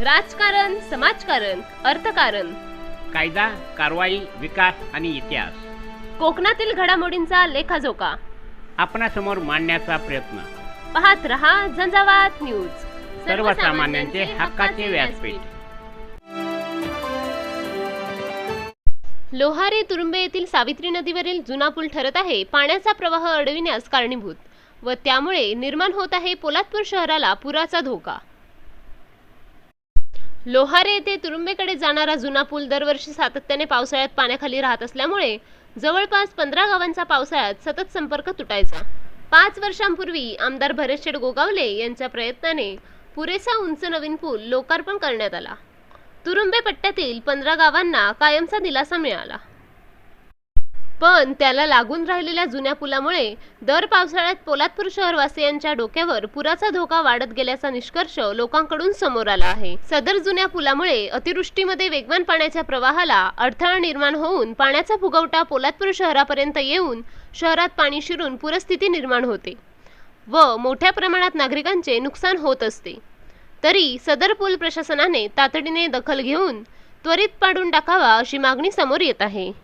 राजकारण समाजकारण अर्थकारण. कायदा कारवाई विकास आणि इतिहास. कोकणातील घडामोडींचा लेखाजोखा. आपणासमोर मांडण्याचा प्रयत्न. पाहत रहा झंझावात न्यूज. सर्वसामान्यांचे हक्काचे व्यासपीठ. लोहारे तुरुंबे येथील सावित्री नदीवरील जुना पूल ठरत आहे. पाण्याचा प्रवाह अडविण्यास कारणीभूत व त्यामुळे निर्माण होत आहे पोलादपूर शहराला पुराचा धोका. लोहारे येथे तुरुंबेकडे जाणारा जुना पूल दरवर्षी सातत्याने पावसाळ्यात पाण्याखाली राहत असल्यामुळे जवळपास पंधरा गावांचा पावसाळ्यात सतत संपर्क तुटायचा. पाच वर्षांपूर्वी आमदार भरतशेठ गोगावले यांच्या प्रयत्नाने पुरेसा उंच नवीन पूल लोकार्पण करण्यात आला. तुरुंबे पट्ट्यातील पंधरा गावांना कायमचा दिलासा मिळाला. पण त्याला लागून राहिलेल्या जुन्या पुलामुळे दर पावसाळ्यात पोलादपूर शहरवासियांच्या डोक्यावर पुराचा धोका वाढत गेल्याचा निष्कर्ष लोकांकडून समोर आला आहे. सदर जुन्या पुलामुळे अतिवृष्टीमध्ये वेगवान पाण्याच्या प्रवाहाला अडथळा निर्माण होऊन पाण्याचा फुगवटा पोलादपूर शहरापर्यंत येऊन शहरात पाणी शिरून पूरस्थिती निर्माण होते व मोठ्या प्रमाणात नागरिकांचे नुकसान होत असते. तरी सदर पूल प्रशासनाने तातडीने दखल घेऊन त्वरित पाडून टाकावा अशी मागणी समोर येत आहे.